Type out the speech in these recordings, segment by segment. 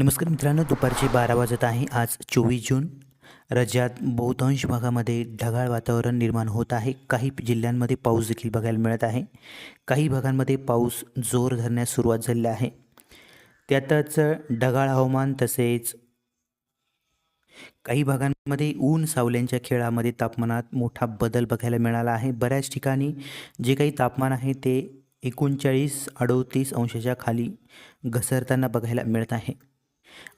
नमस्कार मित्रांनो दुपारचे बारा वाजत आहे. आज चोवीस जून. राज्यात बहुतांश भागामध्ये ढगाळ वातावरण निर्माण होत आहे. काही जिल्ह्यांमध्ये पाऊस देखील बघायला मिळत आहे. काही भागांमध्ये पाऊस जोर धरण्यास सुरुवात झाली आहे. त्यातच ढगाळ हवामान तसेच काही भागांमध्ये ऊन सावल्यांच्या खेळामध्ये तापमानात मोठा बदल बघायला मिळाला आहे. बऱ्याच ठिकाणी जे काही तापमान आहे ते एकोणचाळीस अडोतीस अंशाच्या खाली घसरताना बघायला मिळत आहे.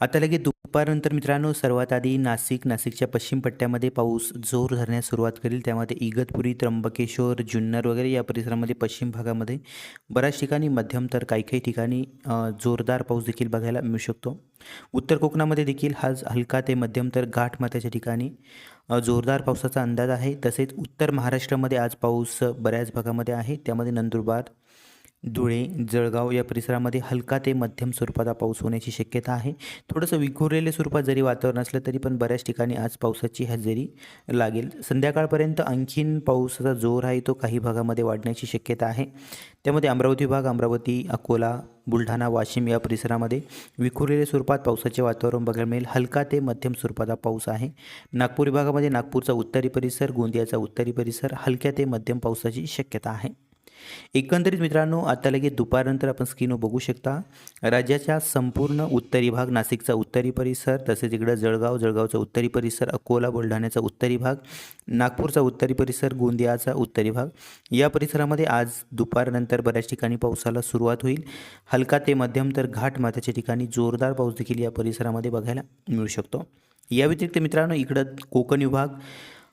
आता लगेच दुपारनंतर मित्रांनो सर्वात आधी नाशिक नाशिकच्या पश्चिम पट्ट्यामध्ये पाऊस जोर धरण्यास सुरुवात करेल. त्यामध्ये इगतपुरी त्र्यंबकेश्वर जुन्नर वगैरे या परिसरामध्ये पश्चिम भागामध्ये बऱ्याच ठिकाणी मध्यम तर काही काही ठिकाणी जोरदार पाऊस देखील बघायला मिळू शकतो. उत्तर कोकणामध्ये देखील हा हलका ते मध्यम तर घाटमाथ्याच्या ठिकाणी जोरदार पावसाचा अंदाज आहे. तसेच उत्तर महाराष्ट्रामध्ये आज पाऊस बऱ्याच भागामध्ये आहे. त्यामध्ये नंदुरबार धुळे जळगाव या परिसरामध्ये हलका ते मध्यम स्वरूपाचा पाऊस होण्याची शक्यता आहे. थोडंसं विखुरलेले स्वरूपात जरी वातावरण असलं तरी पण बऱ्याच ठिकाणी आज पावसाची हजेरी लागेल. संध्याकाळपर्यंत आणखीन पावसाचा जोर आहे तो काही भागामध्ये वाढण्याची शक्यता आहे. त्यामध्ये अमरावती भाग अमरावती अकोला बुलढाणा वाशिम या परिसरामध्ये विखुरलेल्या स्वरूपात पावसाचे वातावरण बघायला मिळेल. हलका ते मध्यम स्वरूपाचा पाऊस आहे. नागपूर विभागामध्ये नागपूरचा उत्तरी परिसर गोंदियाचा उत्तरी परिसर हलक्या ते मध्यम पावसाची शक्यता आहे. एकंदरीत मित्रांनो आता लगेच दुपारनंतर आपण स्क्रीनवर बघू शकता राज्याच्या संपूर्ण उत्तरी भाग नाशिकचा उत्तरी परिसर तसेच इकडं जळगाव जळगावचा उत्तरी परिसर अकोला बुलढाण्याचा उत्तरी भाग नागपूरचा उत्तरी परिसर गोंदियाचा उत्तरी भाग. या परिसरामध्ये आज दुपारनंतर बऱ्याच ठिकाणी पावसाला सुरुवात होईल. हलका ते मध्यम तर घाट माथ्याच्या ठिकाणी जोरदार पाऊस देखील या परिसरामध्ये बघायला मिळू शकतो. या व्यतिरिक्त मित्रांनो इकडं कोकण विभाग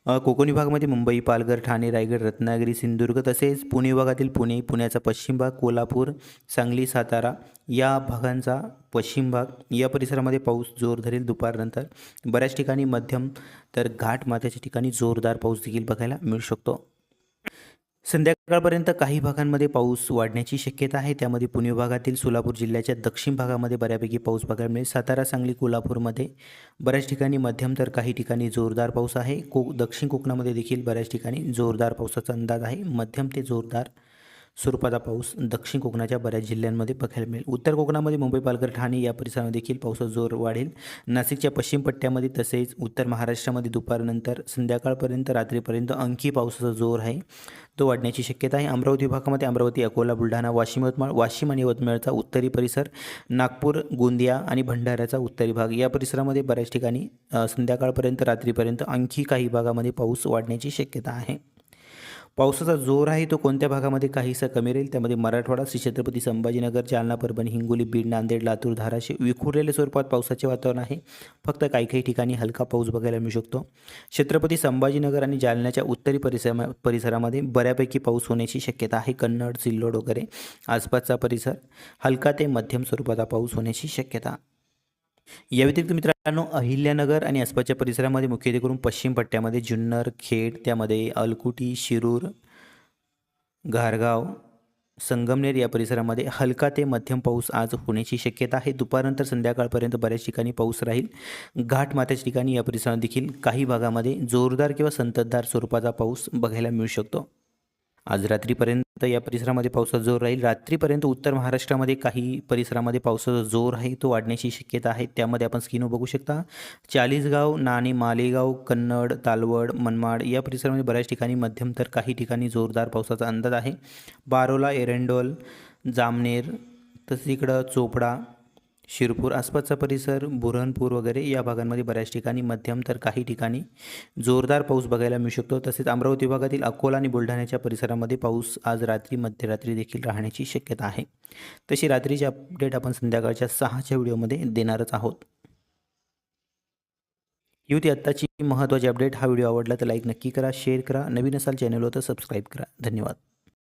कोकण विभागामध्ये मुंबई पालघर ठाणे रायगड रत्नागिरी सिंधुदुर्ग तसेच पुणे विभागातील पुणे पुण्याचा पश्चिम भाग कोल्हापूर सांगली सातारा या भागांचा पश्चिम भाग. या परिसरामध्ये पाऊस जोर धरेल दुपारनंतर. बऱ्याच ठिकाणी मध्यम तर घाट माथ्याच्या ठिकाणी जोरदार पाऊस देखील बघायला मिळू शकतो. संध्याकाळपर्यंत काही भागांमध्ये पाऊस वाढण्याची शक्यता आहे. त्यामध्ये पुणे भागातील सोलापूर जिल्ह्याच्या दक्षिण भागामध्ये बऱ्यापैकी पाऊस बघायला मिळेल. सातारा सांगली कोल्हापूरमध्ये बऱ्याच ठिकाणी मध्यम तर काही ठिकाणी जोरदार पाऊस आहे. को दक्षिण कोकणामध्ये देखील बऱ्याच ठिकाणी जोरदार पावसाचा अंदाज आहे. मध्यम ते जोरदार स्वरूपाचा पाऊस दक्षिण कोकणाच्या बऱ्याच जिल्ह्यांमध्ये बघायला मिळेल. उत्तर कोकणामध्ये मुंबई पालघर ठाणे या परिसरामध्ये देखील पावसाचा जोर वाढेल. नाशिकच्या पश्चिम पट्ट्यामध्ये तसेच उत्तर महाराष्ट्रामध्ये दुपारनंतर संध्याकाळपर्यंत रात्रीपर्यंत अंकी पावसाचा जोर आहे. तो वाढण्याची शक्यता आहे. अमरावती विभागामध्ये अमरावती अकोला बुलढाणा वाशिम यवतमाळ वाशिम आणि यवतमाळचा उत्तरी परिसर नागपूर गोंदिया आणि भंडाऱ्याचा उत्तरी भाग. या परिसरामध्ये बऱ्याच ठिकाणी संध्याकाळपर्यंत रात्रीपर्यंत आणखी काही भागामध्ये पाऊस वाढण्याची शक्यता आहे. पावसाचा जोर आहे तो कोणत्या भागामध्ये काहीसा कमी राहील? त्यामध्ये मराठवाडा श्री छत्रपती संभाजीनगर जालना परभणी हिंगोली बीड नांदेड लातूर धाराशिव विखुरलेल्या स्वरूपात पावसाचे वातावरण आहे. फक्त काही काही ठिकाणी हलका पाऊस बघायला मिळू शकतो. छत्रपती संभाजीनगर आणि जालन्याच्या उत्तरी परिसरा परिसरामध्ये बऱ्यापैकी पाऊस होण्याची शक्यता आहे. कन्नड सिल्लोड वगैरे आसपासचा परिसर हलका ते मध्यम स्वरूपाचा पाऊस होण्याची शक्यता या व्यतिरिक्त मित्रांनो अहिल्यानगर आणि आसपासच्या परिसरामध्ये मुख्यत्वे करून पश्चिम पट्ट्यामध्ये जुन्नर खेड त्यामध्ये अलकुटी शिरूर घारगाव संगमनेर या परिसरामध्ये हलका ते मध्यम पाऊस आज होण्याची शक्यता आहे. दुपारनंतर संध्याकाळपर्यंत बऱ्याच ठिकाणी पाऊस राहील. घाट माथ्याच्या ठिकाणी या परिसरात देखील काही भागामध्ये जोरदार किंवा संततधार स्वरूपाचा पाऊस बघायला मिळू शकतो. आज रात्रीपर्यंत या परिसरामध्ये पावसाचा जोर राहील. रात्रीपर्यंत उत्तर महाराष्ट्रामध्ये काही परिसरामध्ये पावसाचा जोर आहे तो वाढण्याची शक्यता आहे. त्यामध्ये आपण स्किनो बघू शकता. चाळीसगाव नाणे मालेगाव कन्नड तालवड मनमाड या परिसरामध्ये बऱ्याच ठिकाणी मध्यम तर काही ठिकाणी जोरदार पावसाचा अंदाज आहे. बारोला एरंडोल जामनेर तसेच इकडं चोपडा शिरपूर आसपासचा परिसर बुरहणपूर वगैरे या भागांमध्ये बऱ्याच ठिकाणी मध्यम तर काही ठिकाणी जोरदार पाऊस बघायला मिळू शकतो. तसेच अमरावती विभागातील अकोला आणि बुलढाण्याच्या परिसरामध्ये पाऊस आज रात्री मध्यरात्री देखील राहण्याची शक्यता आहे. तशी रात्रीची अपडेट आपण संध्याकाळच्या सहाच्या व्हिडिओमध्ये देणारच आहोत. ही आत्ताची महत्त्वाची अपडेट हा व्हिडिओ आवडला तर लाईक नक्की करा शेअर करा. नवीन असाल चॅनलवर तर सबस्क्राईब करा. धन्यवाद.